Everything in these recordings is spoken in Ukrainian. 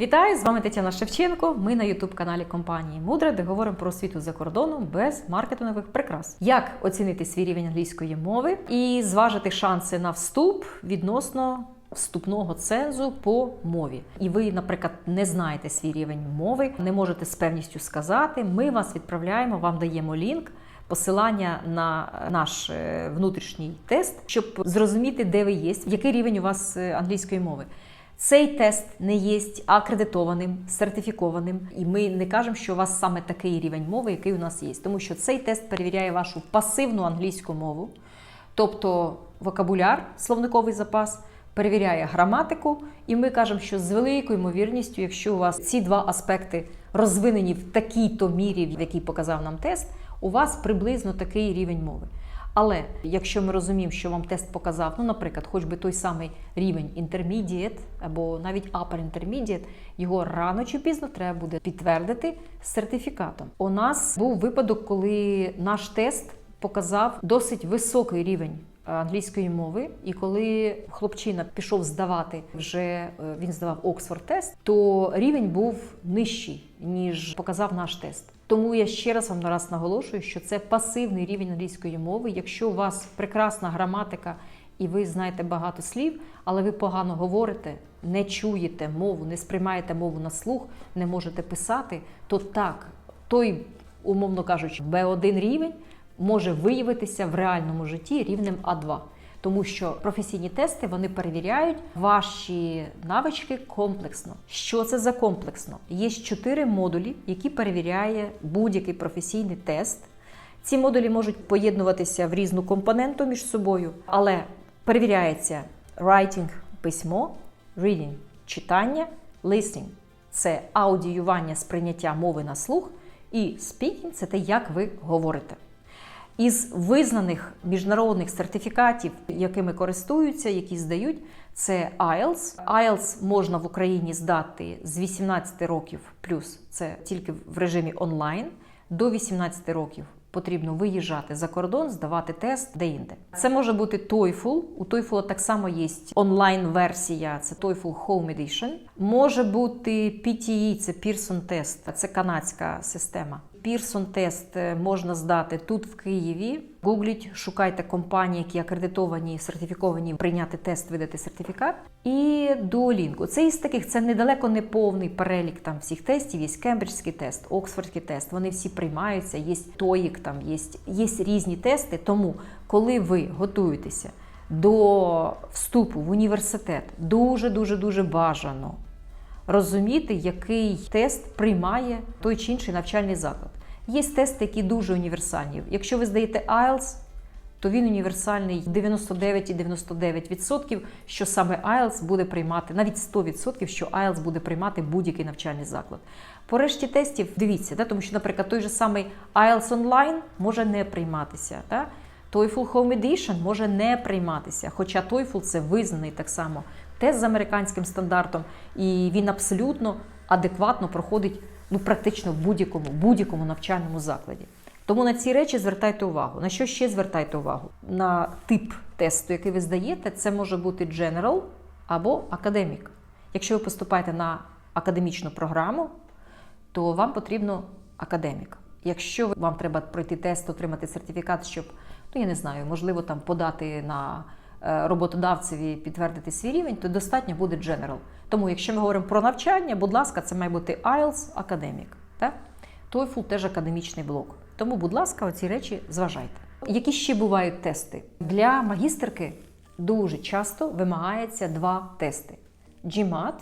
Вітаю! З вами Тетяна Шевченко. Ми на youtube каналі компанії Мудра, де говоримо про освіту за кордоном без маркетингових прикрас. Як оцінити свій рівень англійської мови і зважити шанси на вступ відносно вступного цензу по мові. І ви, наприклад, не знаєте свій рівень мови, не можете з певністю сказати. Ми вас відправляємо, вам даємо лінк. Посилання на наш е, внутрішній тест, щоб зрозуміти, де ви є, який рівень у вас е, англійської мови. Цей тест не є акредитованим, сертифікованим, і ми не кажемо, що у вас саме такий рівень мови, який у нас є. Тому що цей тест перевіряє вашу пасивну англійську мову, тобто вокабуляр, словниковий запас, перевіряє граматику, і ми кажемо, що з великою ймовірністю, якщо у вас ці два аспекти розвинені в такій-то мірі, в якій показав нам тест, у вас приблизно такий рівень мови. Але якщо ми розуміємо, що вам тест показав, ну, наприклад, хоч би той самий рівень intermediate або навіть upper intermediate, його рано чи пізно треба буде підтвердити з сертифікатом. У нас був випадок, коли наш тест показав досить високий рівень англійської мови, і коли хлопчина пішов здавати, вже е, він здавав Оксфорд тест, то рівень був нижчий ніж показав наш тест. Тому я ще раз вам нараз наголошую, що це пасивний рівень англійської мови. Якщо у вас прекрасна граматика і ви знаєте багато слів, але ви погано говорите, не чуєте мову, не сприймаєте мову на слух, не можете писати, то так, той, умовно кажучи, B1 рівень може виявитися в реальному житті рівнем А2. Тому що професійні тести вони перевіряють ваші навички комплексно. Що це за комплексно? Є чотири модулі, які перевіряє будь-який професійний тест. Ці модулі можуть поєднуватися в різну компоненту між собою, але перевіряється writing – письмо, reading – читання, listening – це аудіювання сприйняття мови на слух, і speaking – це те, як ви говорите. Із визнаних міжнародних сертифікатів, якими користуються, які здають, це IELTS. IELTS можна в Україні здати з 18 років, плюс це тільки в режимі онлайн. До 18 років потрібно виїжджати за кордон, здавати тест де-інде. Це може бути TOEFL. У TOEFL так само є онлайн-версія, це TOEFL Home Edition. Може бути PTE, це Pearson Test, це канадська система. Pearson тест можна здати тут в Києві. Гугліть, шукайте компанії, які акредитовані, сертифіковані прийняти тест, видати сертифікат. І Duolingo. Це із таких, це недалеко не повний перелік там всіх тестів. Є кембриджський тест, Оксфордський тест. Вони всі приймаються. Є TOEIC, там є, є різні тести. Тому, коли ви готуєтеся до вступу в університет, дуже дуже дуже бажано розуміти, який тест приймає той чи інший навчальний заклад. Є тести, які дуже універсальні. Якщо ви здаєте IELTS, то він універсальний 99,99%, що саме IELTS буде приймати, навіть 100%, що IELTS буде приймати будь-який навчальний заклад. По решті тестів дивіться, да, тому що, наприклад, той же самий IELTS Online може не прийматися. Да? TOEFL Home Edition може не прийматися, хоча TOEFL – це визнаний так само тест з американським стандартом, і він абсолютно адекватно проходить ну, практично в будь-якому будь-якому навчальному закладі. Тому на ці речі звертайте увагу. На що ще звертайте увагу? На тип тесту, який ви здаєте, це може бути General або Academic. Якщо ви поступаєте на академічну програму, то вам потрібно академік. Якщо вам треба пройти тест, отримати сертифікат, щоб, ну я не знаю, можливо, там подати на роботодавцеві підтвердити свій рівень, то достатньо буде General. Тому, якщо ми говоримо про навчання, будь ласка, це має бути IELTS Academic. Так? TOEFL теж академічний блок. Тому, будь ласка, оці речі зважайте. Які ще бувають тести? Для магістерки дуже часто вимагається два тести: GMAT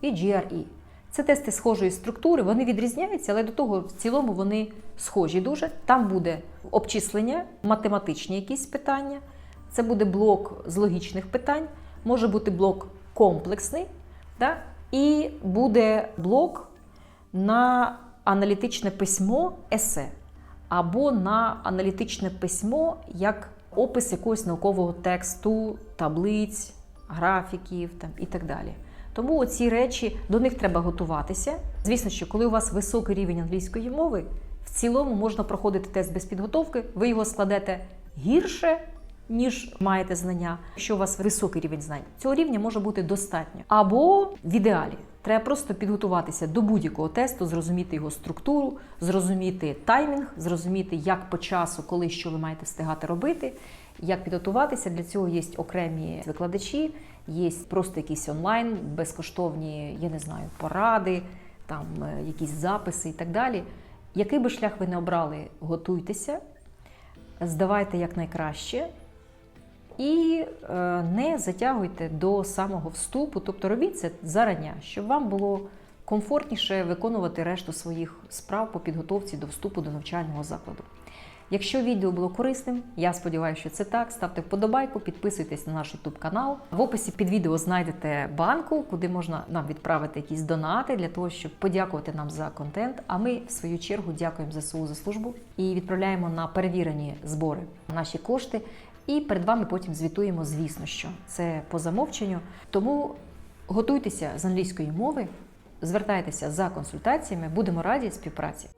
і GRE. Це тести схожої структури, вони відрізняються, але до того в цілому вони схожі дуже. Там буде обчислення, математичні якісь питання. Це буде блок з логічних питань, може бути блок комплексний, да? і буде блок на аналітичне письмо есе, або на аналітичне письмо як опис якогось наукового тексту, таблиць, графіків там, і так далі. Тому оці речі до них треба готуватися. Звісно, що коли у вас високий рівень англійської мови, в цілому можна проходити тест без підготовки, ви його складете гірше ніж маєте знання. Якщо у вас високий рівень знань, цього рівня може бути достатньо. Або в ідеалі Треба просто підготуватися до будь-якого тесту, зрозуміти його структуру, зрозуміти таймінг, зрозуміти, як по часу, коли що ви маєте встигати робити, як підготуватися. Для цього є окремі викладачі, є просто якісь онлайн, безкоштовні, я не знаю, поради, там е, якісь записи і так далі. Який би шлях ви не обрали, готуйтеся, здавайте якнайкраще. І е, не затягуйте до самого вступу, тобто робіть це зарання, щоб вам було комфортніше виконувати решту своїх справ по підготовці до вступу до навчального закладу. Якщо відео було корисним, я сподіваюся, що це так. Ставте вподобайку, підписуйтесь на наш YouTube канал. В описі під відео знайдете банку, куди можна нам відправити якісь донати для того, щоб подякувати нам за контент. А ми, в свою чергу, дякуємо ЗСУ за службу і відправляємо на перевірені збори наші кошти. І перед вами потім звітуємо, звісно, що це по замовченню. Тому готуйтеся з англійської мови, звертайтеся за консультаціями, будемо раді співпраці.